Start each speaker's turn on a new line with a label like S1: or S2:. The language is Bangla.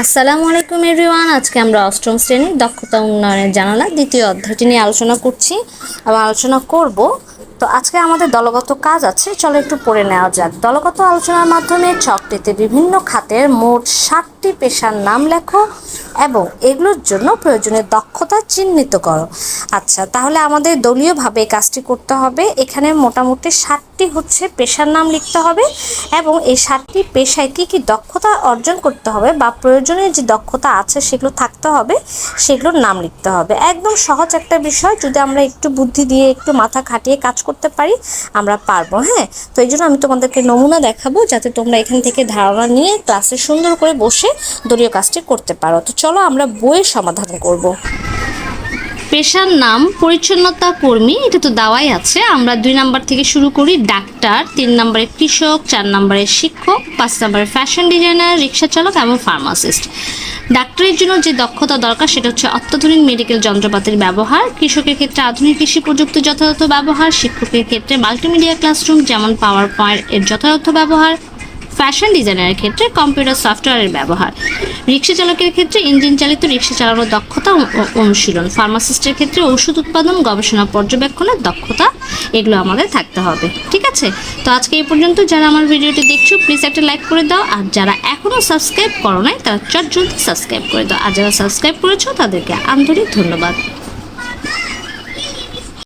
S1: আসসালামু আলাইকুম এভরিওয়ান। আজকে আমরা অষ্টম শ্রেণির দক্ষতা উন্নয়নের জানালা দ্বিতীয় অধ্যায়টি নিয়ে আলোচনা করছি। এবং আলোচনা করব, তো আজকে আমাদের দলগত কাজ আছে, চলো একটু পড়ে নেওয়া যাক। দলগত আলোচনার মাধ্যমে চকটিতে বিভিন্ন খাতের মোট ষাটটি পেশার নাম লেখো এবং এগুলোর জন্য প্রয়োজনীয় দক্ষতা চিহ্নিত করো। আচ্ছা তাহলে আমাদের দলীয়ভাবে কাজটি করতে হবে। এখানে মোটামুটি ষাটটি হচ্ছে পেশার নাম লিখতে হবে এবং এই সাতটি পেশায় কী কী দক্ষতা অর্জন করতে হবে বা প্রয়োজনীয় যে দক্ষতা আছে সেগুলো থাকতে হবে, সেগুলোর নাম লিখতে হবে। একদম সহজ একটা বিষয়, যদি আমরা একটু বুদ্ধি দিয়ে, একটু মাথা খাটিয়ে কাজ করতে পারি, আমরা পারব হ্যাঁ? তো এই জন্য আমি তোমাদেরকে নমুনা দেখাবো, যাতে তোমরা এখান থেকে ধারণা নিয়ে ক্লাসে সুন্দর করে বসে দলীয় কাজটি করতে পারো। তো চলো আমরা বইয়ের সমাধান করব। পেশার নাম পরিচ্ছন্নতা কর্মী, এটা তো দেওয়াই আছে। আমরা দুই নাম্বার থেকে শুরু করি, ডাক্তার, তিন নম্বরে কৃষক, চার নম্বরে শিক্ষক, পাঁচ নম্বরে ফ্যাশন ডিজাইনার রিক্সা চালক এবং ফার্মাসিস্ট ডাক্তারের জন্য যে দক্ষতা দরকার, সেটা হচ্ছে অত্যাধুনিক মেডিকেল যন্ত্রপাতির ব্যবহার। কৃষকের ক্ষেত্রে আধুনিক কৃষি প্রযুক্তির যথাযথ ব্যবহার, শিক্ষকের ক্ষেত্রে মাল্টিমিডিয়া ক্লাসরুম যেমন পাওয়ার পয়েন্ট এর যথাযথ ব্যবহার। ফ্যাশন ডিজাইনারের ক্ষেত্রে কম্পিউটার সফটওয়্যারের ব্যবহার। রিক্সা চালকের ক্ষেত্রে ইঞ্জিন চালিত রিক্সা চালানোর দক্ষতা অনুশীলন। ফার্মাসিস্টের ক্ষেত্রে ওষুধ উৎপাদন, গবেষণা, পর্যবেক্ষণের দক্ষতা, এগুলো আমাদের থাকতে হবে। ঠিক আছে? তো আজকে এই পর্যন্ত যারা আমার ভিডিওটি দেখছ প্লিজ একটা লাইক করে দাও। আর যারা এখনও সাবস্ক্রাইব করো নাই, তারা চট জলদি সাবস্ক্রাইব করে দাও। আর যারা সাবস্ক্রাইব করেছ, তাদেরকে আন্তরিক ধন্যবাদ।